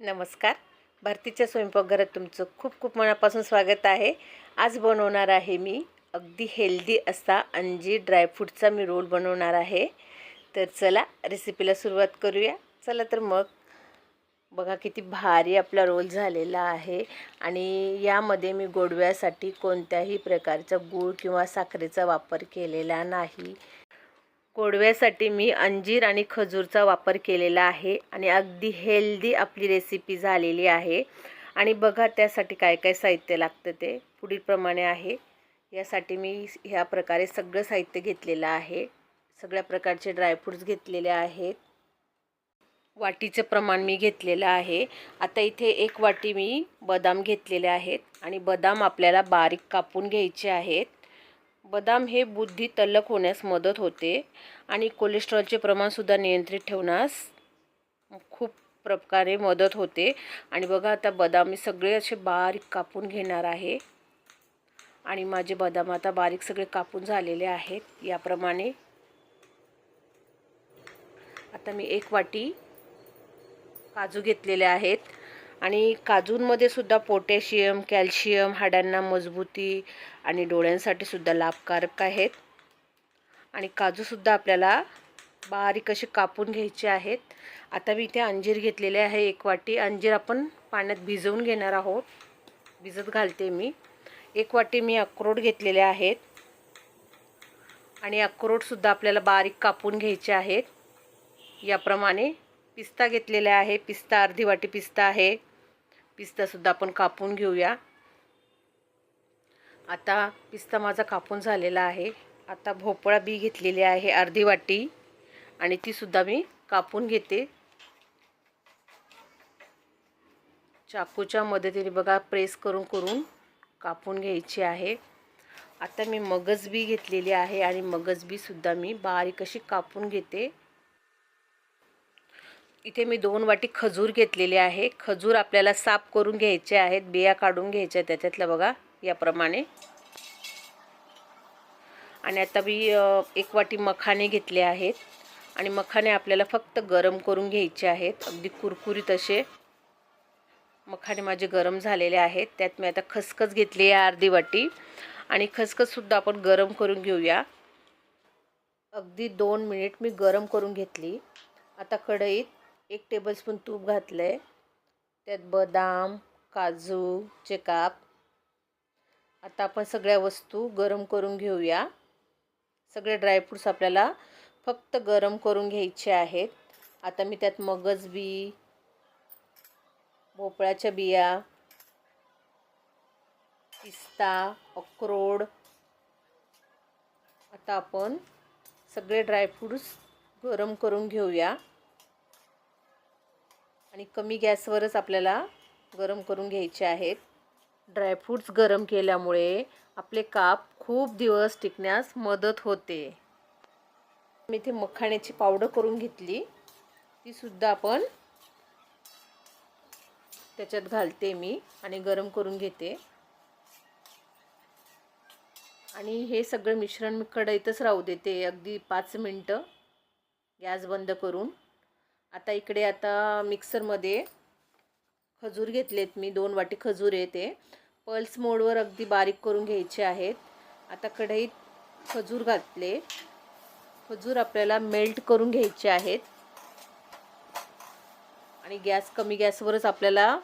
नमस्कार. भारतीच्या स्वयंपाकघरात तुमचं खूप खूप मनापासून स्वागत आहे. आज बनवणार आहे मी अगदी हेल्दी असा अंजीर ड्रायफ्रूटचा मी रोल बनवणार आहे. तर चला रेसिपीला सुरुवात करूया. चला तर मग बघा किती भारी आपला रोल झालेला आहे. आणि यामध्ये मी गोडव्यासाठी कोणत्याही प्रकारचा गूळ किंवा साखरेचा वापर केलेला नाही. गोडव्यासाठी मी अंजीर आणि खजूरचा वापर केलेला आहे आणि अगदी हेल्दी आपली रेसिपी झालेली आहे. आणि बघा त्यासाठी काय काय साहित्य लागतं ते. पुढीलप्रमाणे आहे. यासाठी मी ह्या प्रकारे सगळं साहित्य घेतलेलं आहे. सगळ्या प्रकारचे ड्रायफ्रूट्स घेतलेले आहेत. वाटीचं प्रमाण मी घेतलेलं आहे. आता इथे एक वाटी मी बदाम घेतलेले आहेत. आणि बदाम आपल्याला बारीक कापून घ्यायचे आहेत. बदाम हे बुद्धी तल्लक होण्यास मदत होते आणि कोलेस्ट्रॉलचे प्रमाणसुद्धा नियंत्रित ठेवण्यास खूप प्रकारे मदत होते. आणि बघा आता बदाम मी सगळे असे बारीक कापून घेणार आहे. आणि माझे बदाम आता बारीक सगळे कापून झालेले आहेत. याप्रमाणे आता मी एक वाटी काजू घेतलेले आहेत. आणि काजूंमध्ये सुद्धा पोटॅशियम कॅल्शियम हाडांना मजबूती आणि डोळ्यांसाठी सुद्धा लाभकारक आहेत. आणि काजूसुद्धा आपल्याला बारीक असे कापून घ्यायचे आहेत. आता मी इथे अंजीर घेतलेले आहे एक वाटी. अंजीर आपण पाण्यात भिजवून घेणार आहोत. भिजत घालते मी. एक वाटी मी अक्रोड घेतलेले आहेत. आणि अक्रोडसुद्धा आपल्याला बारीक कापून घ्यायचे आहेत. याप्रमाणे पिस्ता घेतलेला आहे. पिस्ता अर्धी वाटी पिस्ता आहे. पिस्तासुद्धा आपण कापून घेऊया. आता पिस्ता माझा कापून झालेला आहे. आता भोपळा बी घेतलेली आहे अर्धी वाटी. आणि तीसुद्धा मी कापून घेते. चाकूच्या मदतीने बघा प्रेस करून करून कापून घ्यायची आहे. आता मी मगज बी घेतलेली आहे आणि मगज बीसुद्धा मी बारीक अशी कापून घेते. इथे मी दोन वाटी खजूर घेतलेले आहे. खजूर आपल्याला साफ करून घ्यायचे आहेत. बिया काढून घ्यायच्या त्याच्यातलं बघा याप्रमाणे. आणि आता मी एक वाटी मखाने घेतले आहेत. आणि मखाने आपल्याला फक्त गरम करून घ्यायचे आहेत. अगदी कुरकुरीत असे मखाने माझे गरम झालेले आहेत. त्यात मी आता खसखस घेतली आहे अर्धी वाटी. आणि खसखससुद्धा आपण गरम करून घेऊया. अगदी दोन मिनिट मी गरम करून घेतली. आता कढईत एक टेबलस्पून तूप घातलं आहे त्यात बदाम काजूचे काप आता आपण सगळ्या वस्तू गरम करून घेऊया. सगळे ड्रायफ्रूट्स आपल्याला फक्त गरम करून घ्यायचे आहेत. आता मी त्यात मगज बी भोपळ्याच्या बिया पिस्ता अक्रोड. आता आपण सगळे ड्रायफ्रूट्स गरम करून घेऊया. आणि कमी गॅसवरच आपल्याला गरम करून घ्यायचे आहेत. ड्रायफ्रूट्स गरम केल्यामुळे आपले काप खूप दिवस टिकण्यास मदत होते. मी इथे मखाण्याची पावडर करून घेतली. तीसुद्धा आपण त्याच्यात घालते मी आणि गरम करून घेते. आणि हे सगळं मिश्रण मी कढईतच राहू देते. अगदी पाच मिनटं गॅस बंद करून. आता इकडे आता मिक्सरमध्ये खजूर घेतलेत मी. दोन वाटी खजूर आहे ते. पल्स मोडवर अगदी बारीक करून घ्यायचे आहेत. आता कढईत खजूर घातले. खजूर आपल्याला मेल्ट करून घ्यायचे आहेत. आणि गॅस कमी गॅसवरच आपल्याला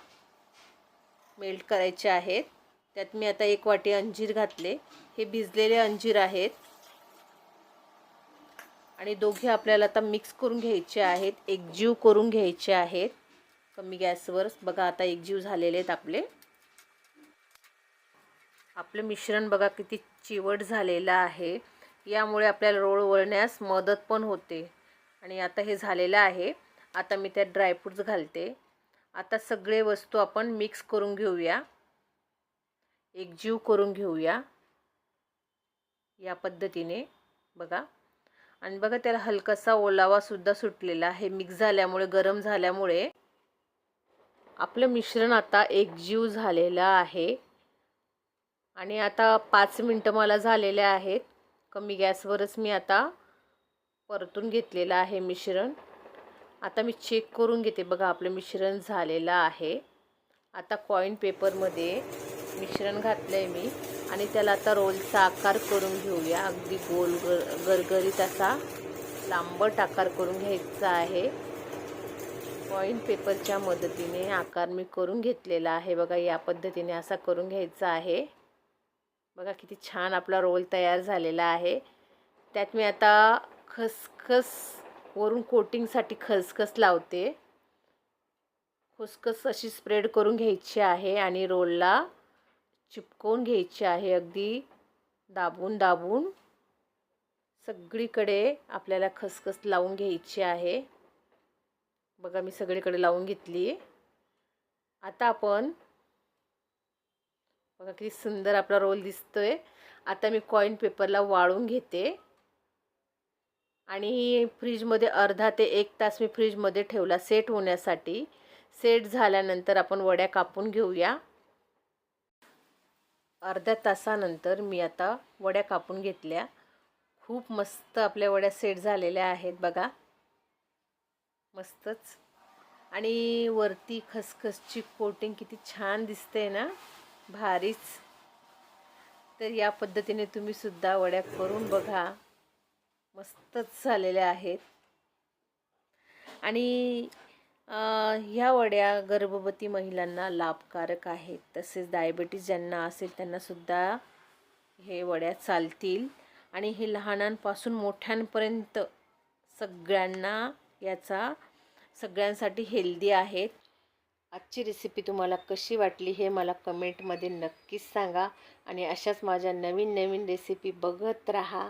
मेल्ट करायचे आहेत. त्यात मी आता एक वाटी अंजीर घातले. हे भिजलेले अंजीर आहेत. आणि दोघे आपल्याला आता मिक्स करून घ्यायचे आहेत एकजीव करून घ्यायचे आहेत. कमी गॅसवर. बघा आता एकजीव झालेले आहेत आपले. आपलं मिश्रण बघा किती चिवट झालेलं आहे. यामुळे आपल्याला रोळ वळण्यास मदत पण होते. आणि आता हे झालेलं आहे. आता मी त्यात ड्रायफ्रूट्स घालते. आता सगळे वस्तू आपण मिक्स करून घेऊया. एकजीव करून घेऊया. या पद्धतीने. बघा. आणि बघा त्याला हलकासा ओलावासुद्धा सुटलेला आहे. मिक्स झाल्यामुळे गरम झाल्यामुळे आपलं मिश्रण आता एकजीव झालेलं आहे. आणि आता पाच मिनटं मला झालेले आहेत. कमी गॅसवरच मी आता परतून घेतलेलं आहे मिश्रण. आता मी चेक करून घेते बघा आपलं मिश्रण झालेलं आहे. आता कॉईन पेपरमध्ये मिश्रण घातलं आहे मी. आणि त्याला आता रोलचा आकार करून घेऊया. अगदी गोल गर गरगरीत असा लांबट आकार करून घ्यायचा आहे. पॉईंट पेपरच्या मदतीने आकार मी करून घेतलेला आहे. बघा या पद्धतीने असा करून घ्यायचा आहे. बघा किती छान आपला रोल तयार झालेला आहे. त्यात मी आता खसखस वरून कोटिंगसाठी खसखस लावते. खसखस अशी स्प्रेड करून घ्यायची आहे आणि रोलला चिपकवून घ्यायची आहे. अगदी दाबून दाबून सगळीकडे आपल्याला खसखस लावून घ्यायची आहे. बघा मी सगळीकडे लावून घेतली. आता आपण बघा किती सुंदर आपला रोल दिसतोय. आता मी कॉईन पेपरला वाळून घेते. आणि फ्रीजमध्ये अर्धा ते एक तास मी फ्रीजमध्ये ठेवला सेट होण्यासाठी. सेट झाल्यानंतर आपण वड्या कापून घेऊया. अर्ध्या तासानंतर मी आता वड्या कापून घेतल्या. खूप मस्त आपल्या वड्या सेट झालेल्या आहेत बघा. मस्तच. आणि वरती खसखसची कोटिंग किती छान दिसते ना? भारीच. तर या पद्धतीने तुम्ही सुद्धा वड्या करून बघा. मस्तच झालेल्या आहेत. आणि ह्या वड्या गर्भवती महिलांना लाभकारक आहेत. तसेच डायबिटीज ज्यांना असेल त्यांनासुद्धा हे वड्या चालतील. आणि हे लहानांपासून मोठ्यांपर्यंत सगळ्यांना याचा सगळ्यांसाठी हेल्दी आहेत. आजची रेसिपी तुम्हाला कशी वाटली हे मला कमेंटमध्ये नक्कीच सांगा. आणि अशाच माझ्या नवीन नवीन रेसिपी बघत राहा.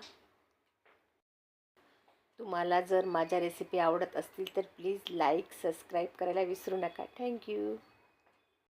तुम्हाला जर माझ्या रेसिपी आवडत असतील तर प्लीज लाईक सबस्क्राईब करायला विसरू नका. थँक्यू